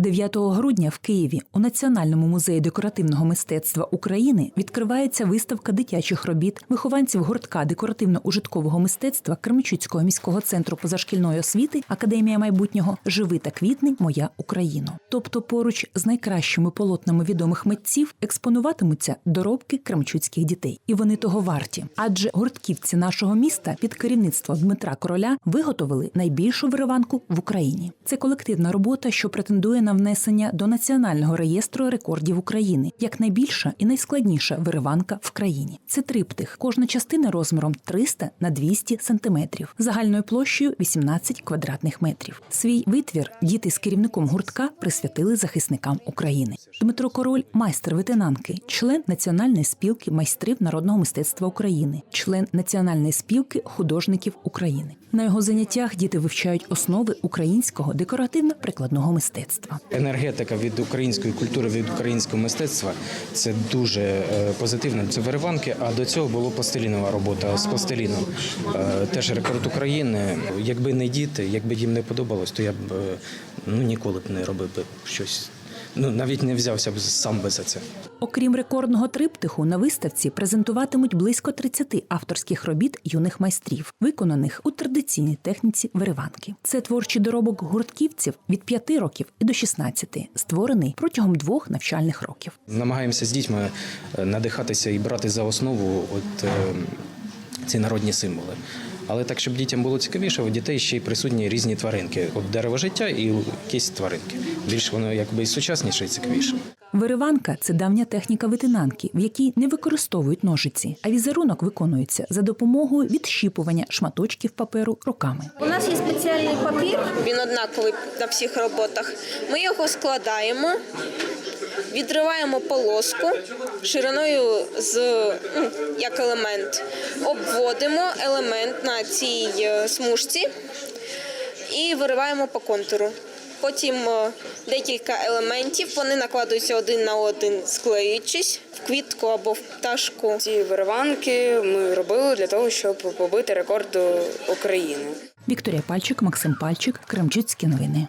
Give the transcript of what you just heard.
9 грудня в Києві у Національному музеї декоративного мистецтва України відкривається виставка дитячих робіт вихованців гуртка декоративно-ужиткового мистецтва Кременчуцького міського центру позашкільної освіти Академія майбутнього Живи та квітни Моя Україно. Тобто, поруч з найкращими полотнами відомих митців експонуватимуться доробки кремчуцьких дітей, і вони того варті. Адже гуртківці нашого міста під керівництвом Дмитра Короля виготовили найбільшу вириванку в Україні. Це колективна робота, що претендує на внесення до національного реєстру рекордів України як найбільша і найскладніша вириванка в країні. Це триптих. Кожна частина розміром 300 на 200 сантиметрів, загальною площею 18 квадратних метрів. Свій витвір діти з керівником гуртка присвятили захисникам України. Дмитро Король, майстер ветенанки, член Національної спілки майстрів народного мистецтва України, член Національної спілки художників України. На його заняттях діти вивчають основи українського декоративно-прикладного мистецтва. Енергетика від української культури, від українського мистецтва це дуже е, позитивно. Це вириванки, а до цього була пластилінова робота з пластиліном. Е, Теж рекорд України. Якби не діти, якби їм не подобалось, то я б е, ну, ніколи б не робив би щось. Ну навіть не взявся б сам би за це. Окрім рекордного триптиху, на виставці презентуватимуть близько 30 авторських робіт юних майстрів, виконаних у традиційній техніці вириванки. Це творчий доробок гуртківців від 5 років і до 16, створений протягом двох навчальних років. Намагаємося з дітьми е, надихатися і брати за основу от, е, ці народні символи. Але так, щоб дітям було цікавіше, у дітей ще й присутні різні тваринки. От дерево життя і якісь тваринки. Більш воно якби і сучасніше, і цікавіше. Вириванка це давня техніка витинанки, в якій не використовують ножиці, а візерунок виконується за допомогою відщіпування шматочків паперу руками. У нас є спеціальний папір, він однаковий на всіх роботах. Ми його складаємо, відриваємо полоску шириною з ну, як елемент, обводимо елемент на цій е, смужці і вириваємо по контуру. Потім е, декілька елементів вони накладуються один на один, склеюючись в квітку або в пташку. Ці вириванки ми робили для того, щоб побити рекорд України. Вікторія Пальчик, Максим Пальчик, Кремчуцькі новини.